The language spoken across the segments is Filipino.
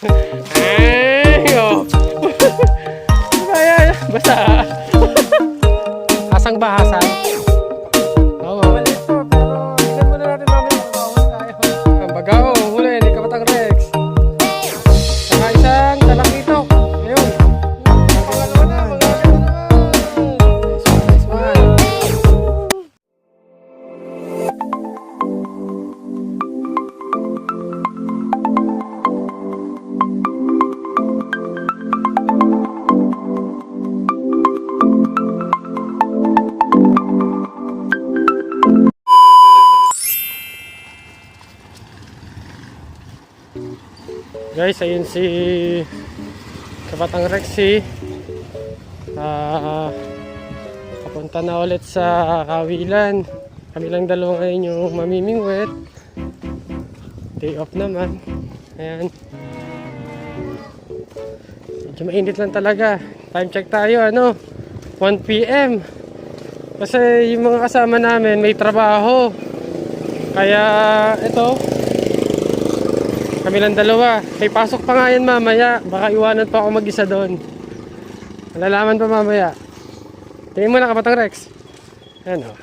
Ay, oh. Basta. Guys, ayun si Kapatang Rexy. Ah, papunta na ulit sa Kawilan. Kami lang dalawa ngayon yung mamimingwit. Day off naman. Ayan. Medyo mainit lang talaga. Time check tayo, ano? 1 p.m. Kasi yung mga kasama namin may trabaho. Kaya ito, kami lang dalawa. May pasok pa nga yan mamaya. Baka iwanan pa ako mag-isa doon. Malalaman pa mamaya. Tingin mo na kapatang Rex. Ayan o.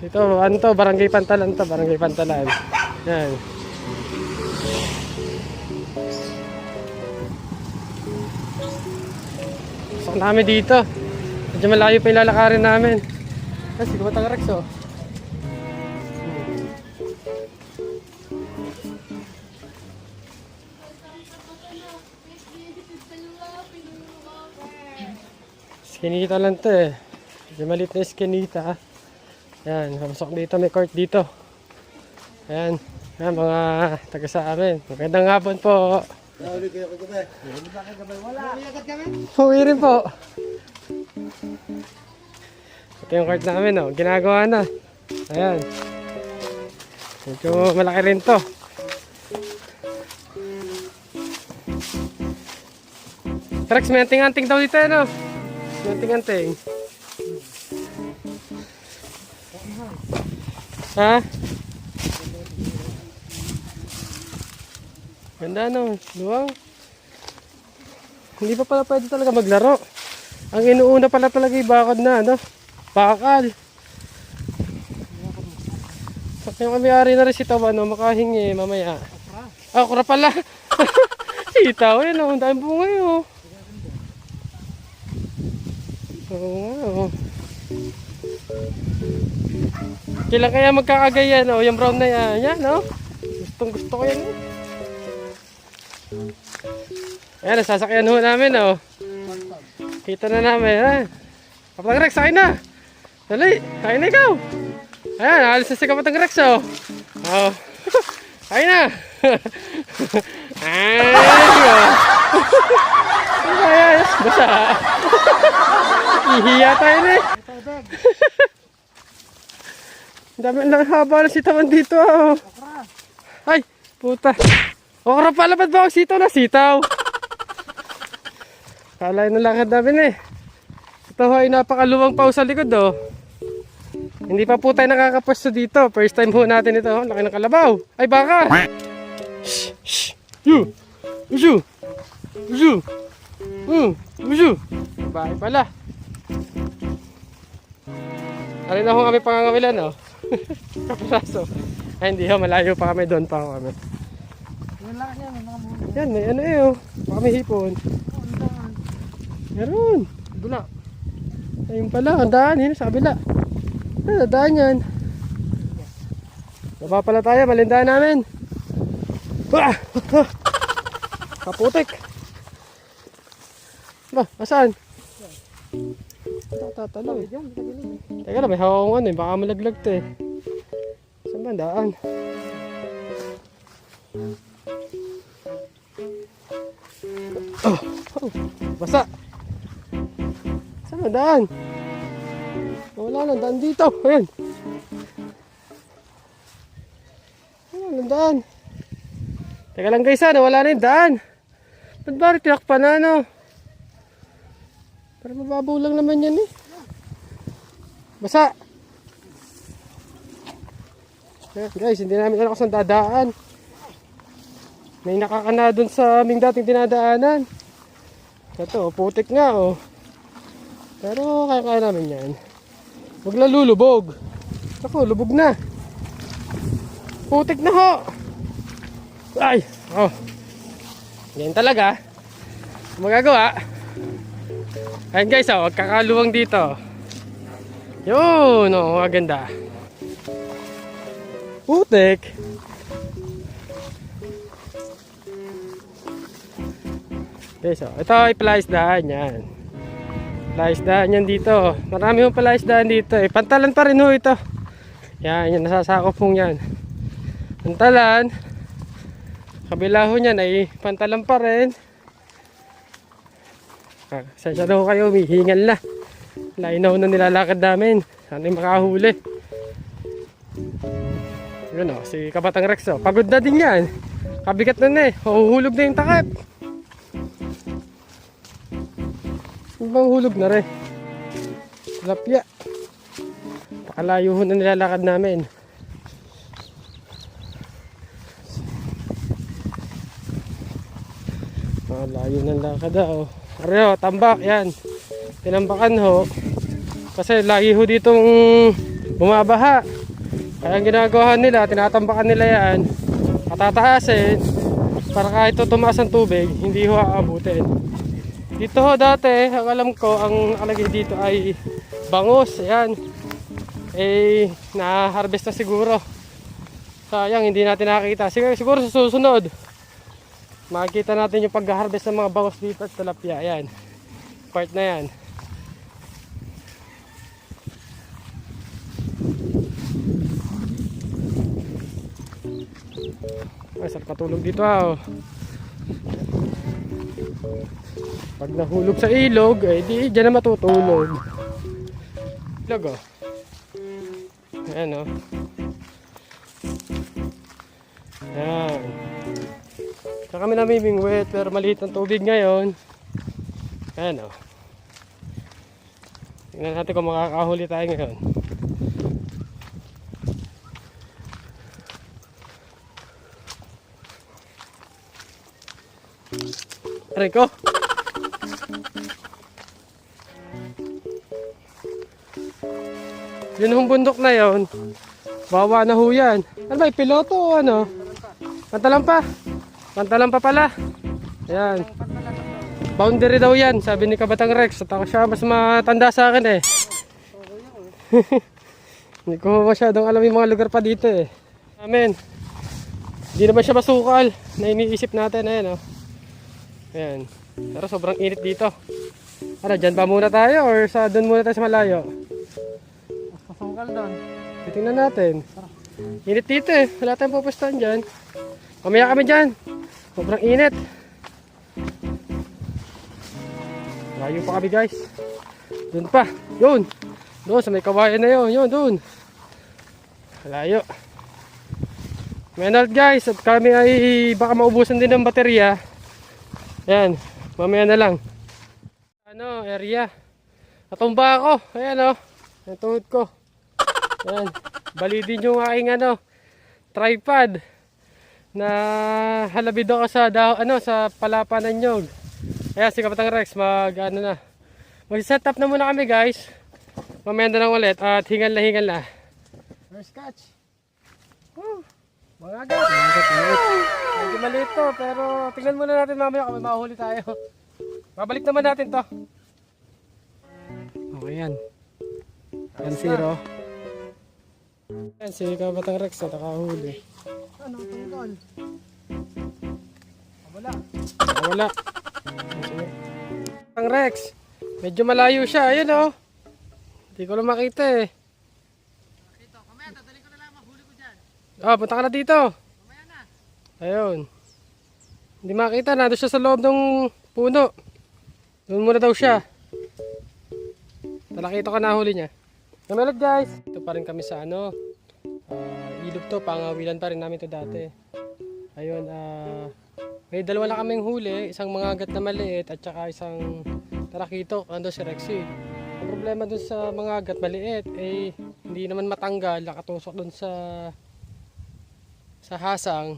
Ito, ano to? Barangay Pantalan to. Barangay Pantalan. Yan. Pasok na kami dito. Medyo malayo pa yung lalakarin namin. Kasi kapatang Rex oh. Skinita lang to eh. Medyo maliit na skinita. Yan, papasok dito, may court dito. Ayan, yan mga taga sa amin. Magandang hapon po. Nahuli kayo kagabi. Nahuli ba kagabi? Wala. Nahuli agad kami? Uwi rin po. Ito yung court namin, oh. ginagawa na. Ayan. Medyo malaki rin to. Rex, may anting-anting daw dito, ano? May anting-anting. Ha? Ganda, no? Luwang. Hindi pa pala pwede talaga maglaro. Ang inuuna pala talaga yung bakod na, ano? Bakal. Sa yung kami-ari na rin si Tawa, no? Makahingi mamaya. Ah, okra pala. Sitaw, yun, oh. Ang daming bunga, yun, oh. Nga, oh. Kailan kaya magkakagayan, oh? Yung brown na yan, yan, oh. Gustong gusto ko yan, oh. Ayan, nasasakyan ho namin, oh. Kita na namin, ha? Kapatang Rex, sakay na! Dali, sakay na ikaw! Ayan, alis na si Kapatang Rex, oh. Oh. sakay na! Ay, oh. Ayan, basta. Ihiya tayo na, eh. Dami lang haba na sitawan dito, oh. Ay, puta. Okra pala, ba't ba ako sitaw na sitaw? Kala na lakad namin eh. Ito ho ay napakaluwang pa sa likod oh. Hindi pa po tayo nakakapwesto dito. First time ho natin ito. oh. Laki ng kalabaw. Ay baka! Shh! Shh! Yu! Usu! Usu! Hmm! Usu! Bahay pala. Alin na ho kami pangangawilan oh. Kapiraso. Ay hindi ho, malayo pa kami doon pa ho kami. May mga bunga. Yan, may ano eh oh. Baka may hipon. Meron. Bula. Ayun pala, ang daan. Yun sa kabila. Ah, daan yan. Baba pala tayo, malindahan namin. Ah! Kaputik. Ba, asan? Tatalaw. Teka lang, may hawak ano eh. Baka malaglag to eh. Saan ba daan? Oh, oh, basa. Saan ba daan? Wala lang, daan dito. Ayan. Wala lang daan. Teka lang guys, ano, wala na yung daan. Ba't ba tinakpan na, ano? Pero mababaw lang naman yan eh. Basa. Ayan, guys, hindi namin alam kung saan dadaan. May nakakana dun sa aming dating dinadaanan. Ito, putik nga oh. Pero kaya-kaya namin yan. Huwag lang. Ako, lubog na. Putik na ho. Ay, oh. Ganyan talaga. Magagawa. Ayan guys, oh, kakaluwang dito. Yun, oh, maganda. Putik. Okay, so ito ay palaisdaan yan. Palaisdaan yan dito. Marami yung palaisdaan dito eh. Pantalan pa rin ho ito. Yan, yan nasasakop pong yan. Pantalan. Kabila ho niyan ay pantalan pa rin. Ah, Sensya na kayo, humihingal na. Lainaw na nilalakad namin. Sana yung makahuli. Yun o, si Kabatang Rex o. Pagod na din yan. Kabigat na na eh. Huhulog na yung takip. Ibang hulog na rin. Tilapia. Pakalayo na nilalakad namin. Pakalayo ng lakad daw. Areo, tambak yan. Tinambakan ho. Kasi lagi ho ditong bumabaha. Kaya ang ginagawa nila, tinatambakan nila yan. Patataasin. Para kahit tumaas ang tubig, hindi ho aabutin. Dito ho dati, ang alam ko, ang nakalagay dito ay bangus. Ayan. Eh, na-harvest na siguro. Sayang, hindi natin nakakita. Siguro, siguro susunod, makikita natin yung pag-harvest ng mga bangus dito at tilapia. Ayan. Part na yan. Ay, sarap matulog dito ah. oh. Pag nahulog sa ilog, eh di dyan na matutulog. Ilog oh. Ayan oh. Ayan. Saka kami namimingwit pero maliit ang tubig ngayon. Ayan oh. Tingnan natin kung makakahuli tayo ngayon. Aray ko. Yun yung bundok na yon. Bawa na ho yan. Ano ba, piloto o ano? Pantalan pa. Pantalan pa pala. Ayan. Boundary daw yan, sabi ni Kabatang Rex. At ako siya mas matanda sa akin eh. Hindi ko masyadong alam yung mga lugar pa dito eh. Amen. Hindi naman siya masukal na iniisip natin. Ayan oh. Ayan. Pero sobrang init dito. Ano, dyan ba muna tayo or sa doon muna tayo sa malayo? Pasungkal doon. Titingnan natin. Init dito eh. Wala tayong pupustahan dyan. Mamaya kami dyan. Sobrang init. Layo pa kami guys. Doon pa. Yun. Doon sa may kawayan na yun. Yun, doon. Layo. Menald guys. At kami ay baka maubusan din ng baterya. Yan. Mamaya na lang. Ano, area. Natumba ako. Ayan o. Yung tuhod ko. Ayan. Bali din yung aking ano, tripod na halabid ako sa daw, ano sa palapa ng nyog. Kaya si Kapatang Rex mag ano na. Mag set up na muna kami guys. Mamaya na lang ulit at hingal na hingal na. First catch. Woo! Mga agad. Medyo maliit to pero tingnan muna natin mamaya kung mahuli tayo. Babalik naman natin to. Okay yan. Yan zero. Yan si Kabatang Rex na nakahuli. Ano, tungkol? Wala. Wala. Ang Rex, medyo malayo siya. Ayun oh. Hindi ko lang makita eh. Dito, kamaya, dadali ko na lang, mahuli ko dyan. Ah, punta ka na dito. Mamaya na. Ayun. Hindi makita. Nandun siya sa loob ng puno. Doon muna daw siya. Talakito ka na huli niya. Namalad guys. Ito pa rin kami sa ano. Ah, ilog to. Pangawilan pa rin namin to dati. Ayun. ah may dalawa lang kaming huli. Isang mga agat na maliit at saka isang tarakito. Ando si Rexy. Ang problema dun sa mga agat maliit eh hindi naman matanggal. Nakatusok dun sa sa hasang,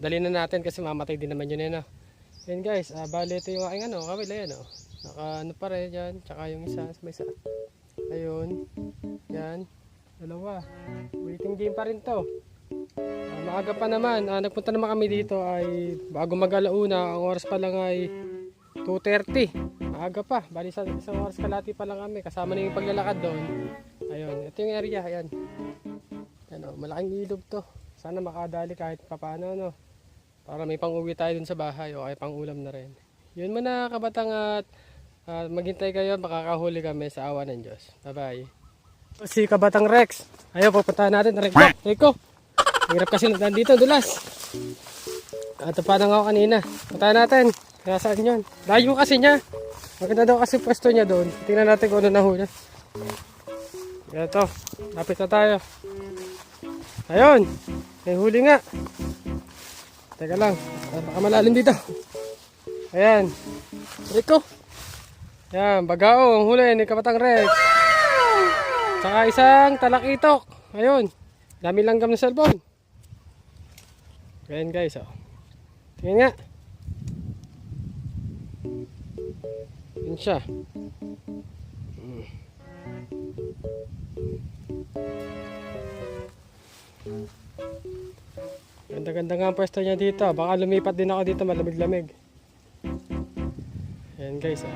dali na natin kasi mamatay din naman yun eh, no? Yan guys, ah, bali ito yung aking ano, kawil, ayan o. Naka ano pa rin yan, tsaka yung isa, may isa. Ayun, yan, dalawa. Waiting game pa rin to. Ah, maaga pa naman, ah, nagpunta naman kami dito ay bago mag-alauna, ang oras pa lang ay 2.30. Maaga pa, bali sa isang oras kalati pa lang kami, kasama na yung paglalakad doon. Ayun, ito yung area, ayan. Yan o, malaking ilog to. Sana makadali kahit papaano, no? Para may pang-uwi tayo dun sa bahay o kaya pang-ulam na rin. Yun muna kabatang at ah, maghintay kayo, makakahuli kami sa awa ng Diyos. Bye-bye. Si Kabatang Rex. Ayaw, pupuntahan natin. Rico, Rico. Hirap kasi nandito, dulas. Ito pa nang ako kanina. Puntahan natin. Kaya saan yun? Layo kasi niya. Maganda daw kasi pwesto niya doon. Tingnan natin kung ano nahuli. Ito. Lapit na tayo. Ayun. May huli nga. Teka lang. Baka malalim dito. Ayan. Rico. Ayan. Bagao. Ang huli ni Kapatang Rex. Saka isang talakitok. Ayun. Dami langgam ng cellphone. Ayan guys. Oh. Tingnan nga. Yun siya. Mm. Ganda-ganda nga ang pwesto niya dito. Baka lumipat din ako dito malamig-lamig. Ayan guys. Oh.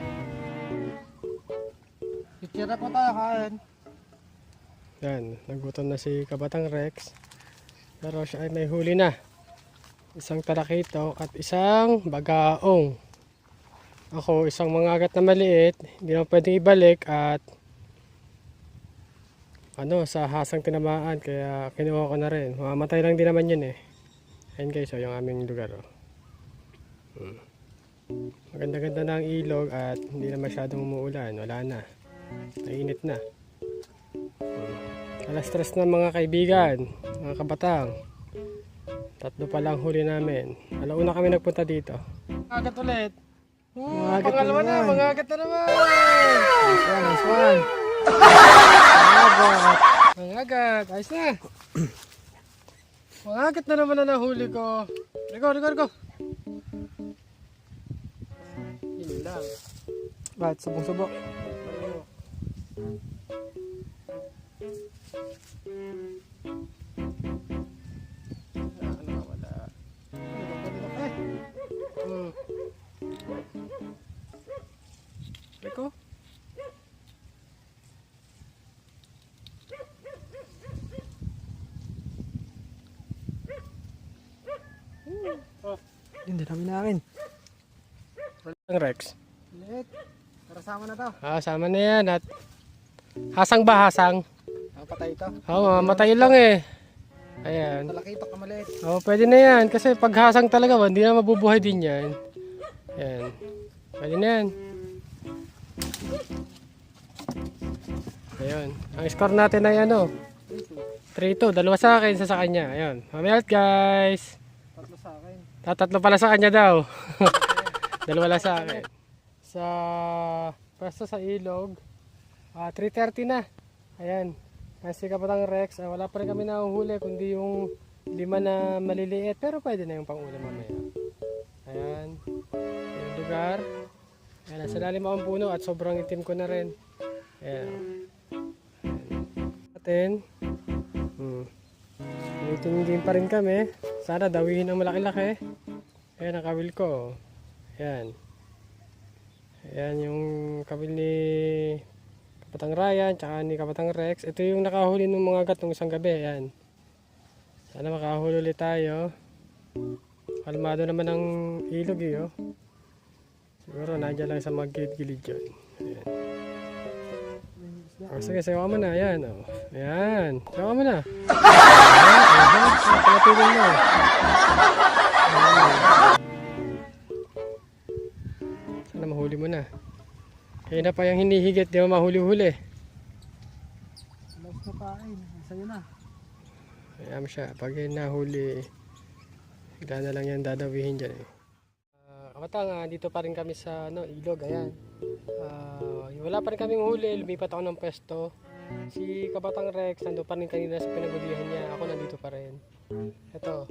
Na po tayo kain. Yan, nagutom na si Kabatang Rex. Pero siya ay may huli na. Isang tarakito at isang bagaong. Ako, isang mangagat na maliit. Hindi naman pwedeng ibalik at ano, sa hasang tinamaan. Kaya kinuha ko na rin. Mamamatay lang din naman yun eh. Ayan guys, so yung aming lugar. Oh. Hmm. Maganda-ganda na ang ilog at hindi na masyadong umuulan. Wala na. Nainit na. Alas stress na mga kaibigan, mga kabatang. Tatlo pa lang huli namin. Alauna kami nagpunta dito. Agat ulit. Oh, Mangagat pangalawa na na, mga agat na naman. Nice one, nice one. Mangagat. Mangagat. Ayos na. Mangagat na naman na nahuli ko. Rico, Rico, Rico. Yun lang. Bakit? Subong-subok. Ayun. Ano. Ay! Hmm. Rico? Hindi namin akin. Ang Rex. Lit. Tara sama na to. Ah, sama na yan at hasang ba hasang? Patay ito. Oo, matay lang eh. Ayan. Talakitok ka maliit. Oo, pwede na yan. Kasi pag hasang talaga, hindi na mabubuhay din yan. Ayan. Pwede na yan. Ayun. Ang score natin ay ano? 3-2. Dalawa sa akin, isa sa kanya. Ayun. Mamaya guys. Tatlo sa akin. Tatatlo pala sa kanya daw. Dalawa lang sa akin. Sa pwesto sa ilog, ah 3.30 na. Ayan. Kasi kapatang Rex, ah, wala pa rin kami nahuhuli kundi yung lima na maliliit. Pero pwede na yung pang-ulam mamaya. Ayan. Yung lugar. Ayan, nasa lalim ako ng puno at sobrang itim ko na rin. Ayan. Atin. Hmm. Game pa rin kami. Sana dawihin ang malaki-laki. Ayan ang kawil ko. Ayan. Ayan yung kawil ni Kapatang Ryan, tsaka ni Kapatang Rex. Ito yung nakahuli ng mga gat ng isang gabi. Ayan. Sana makahuli ulit tayo. Kalmado naman ang ilog eh. Oh. Siguro nandiyan lang sa mga gilid-gilid yun. Ayan. Oh, sige, sayaw mo na. Ayan. Oh. Ayan. Sayaw mo na. Ayan. Ayan. Mo. Sana mahuli mo na. Kaya na pa yung hinihigit, di mo mahuli-huli. Last na kain. Sa'yo na. Kaya mo siya, pag yun nahuli, bigla na lang yan dadawihin dyan eh. Uh, kamatang, ah, dito pa rin kami sa ano, ilog, ayan. Ah, wala pa rin kaming huli, lumipat ako ng pwesto. Si Kabatang Rex, nandun pa rin kanina sa pinagulihan niya. Ako nandito pa rin. Ito,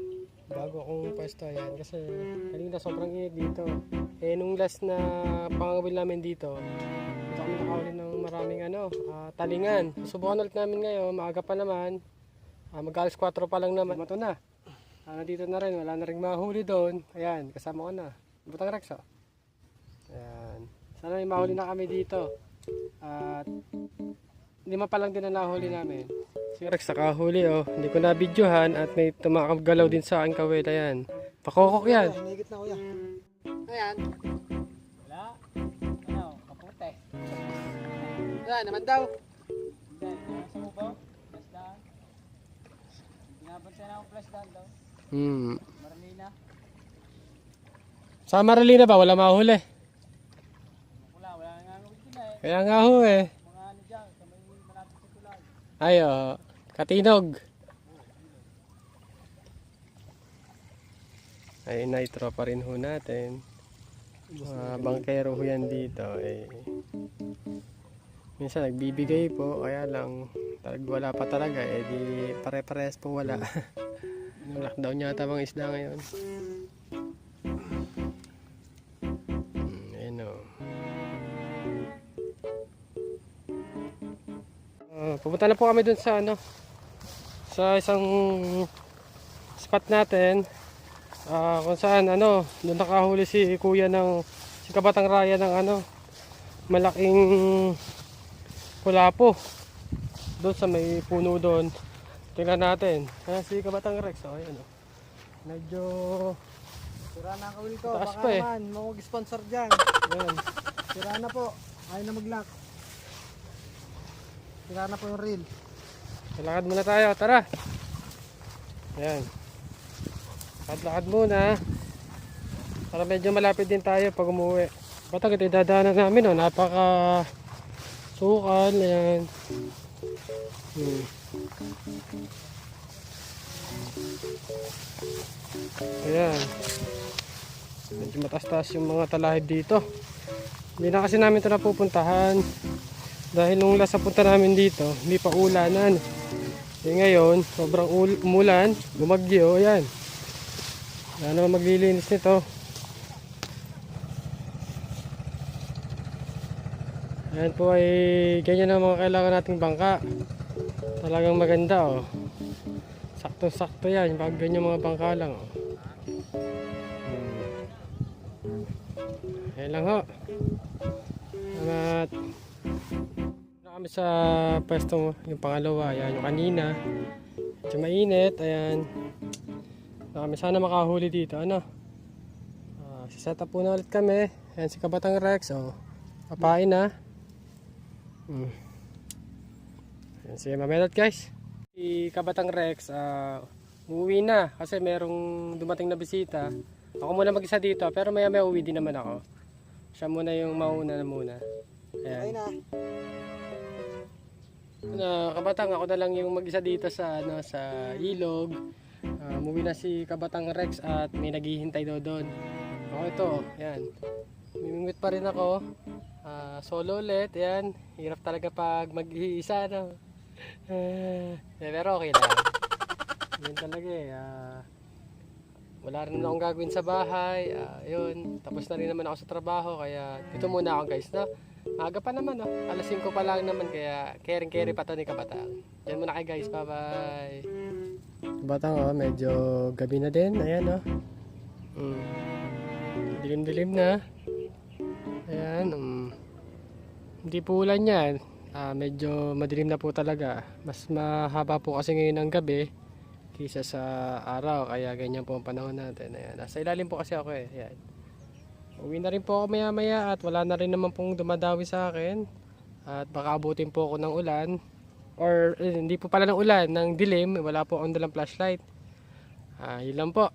bago akong pwesto yan kasi kanina sobrang init dito. Eh nung last na pangawil namin dito dito kami nakahuli ng maraming ano ah, talingan. Subukan ulit namin ngayon maaga pa naman. Ah, mag alas 4 pa lang naman. Mato na. Ah, nandito na rin. Wala na rin mahuli doon. Ayan kasama ko na. Butang rex oh. Ayan. Sana may mahuli na kami dito. At lima pa lang din na nahuli namin Si Rex nakahuli oh. Hindi ko na videohan at may tumakagalaw din sa aking kawil. Ayan. Pakokok yan. Hinigit na kuya. Ayan. Wala. Ano, kapote. Wala naman daw. Then, nasa ba? Flash down. Binabansan ako flash down daw. Hmm. Marami na. Sa Marilina ba? Wala mahuli. Wala, wala nga sila eh. Kaya nga ho eh. Mga ano dyan, sa may malapit sa tulay. Ay oh. Katinog. Ay, nitro pa rin ho natin. Mga bangkero ho yan dito eh. Minsan nagbibigay po, kaya lang talag wala pa talaga eh di pare-pares po wala. Lockdown yata mga isda ngayon. Pupunta na po kami dun sa ano sa isang spot natin Ah, kung saan ano doon nakahuli si kuya ng si kabatang raya ng ano malaking kulapo doon sa may puno doon tingnan natin ah, si kabatang rex oh, ayan, oh. medyo Sira na ang kawil ko. Baka pa eh. naman, mag-sponsor dyan. ayan. Sira na po. Ayaw na mag-lock. Sira na po yung reel. Lakad muna tayo, tara. Ayan. Lakad-lakad muna. Para medyo malapit din tayo pag umuwi. Batang ito dadaanan namin, oh. Napaka sukal. Ayan. Hmm. Ayan. Medyo matas-tas yung mga talahib dito. Hindi na kasi namin ito napupuntahan. Dahil nung last punta namin dito, hindi pa ulanan. Eh ngayon, sobrang ul- umulan, bumagyo, ayan. Wala naman maglilinis nito. Ayan po ay ganyan ang mga kailangan nating bangka. Talagang maganda oh. Sakto-sakto yan, pag ganyan mga bangka lang oh. Hmm. Ayan lang ho. Salamat. Kami sa pwesto yung pangalawa, ayan yung kanina. Medyo mainit, ayan. Na kami sana makahuli dito, ano. Ah, set up po na ulit kami. Ayan si Kabatang Rex, oh. Papain na. Hmm. Ayan si Mamelot guys. Si Kabatang Rex, ah, uuwi na kasi merong dumating na bisita. Ako muna mag-isa dito, pero maya maya uwi din naman ako. Siya muna yung mauna na muna. Ayan. Ayun na. Na kabatang ako na lang yung mag-isa dito sa ano sa ilog. Uh, umuwi na si Kabatang Rex at may naghihintay daw doon. Ako ito, yan. Mimimit pa rin ako. Ah, solo ulit, yan. Hirap talaga pag mag-iisa, no? Eh, pero okay lang. Yun talaga eh. ah, wala rin naman akong gagawin sa bahay. Ah, yun. Tapos na rin naman ako sa trabaho. Kaya dito muna ako guys, no? Aga pa naman, no? Alas 5 pa lang naman, kaya caring-carry pa to ni Kabatang. Yan muna kayo guys, bye-bye. Kabatang, oh, medyo gabi na din. Ayan, oh. Mm. Dilim-dilim na. Ayan, um, hindi po ulan yan. Ah, medyo madilim na po talaga. Mas mahaba po kasi ngayon ang gabi kaysa sa araw. Kaya ganyan po ang panahon natin. Ayan. Nasa ilalim po kasi ako eh. Ayan. Uwi na rin po ako maya maya at wala na rin naman pong dumadawi sa akin. At baka abutin po ako ng ulan. Or eh, hindi po pala ng ulan, ng dilim. Wala po akong dalang flashlight. Ah, yun lang po.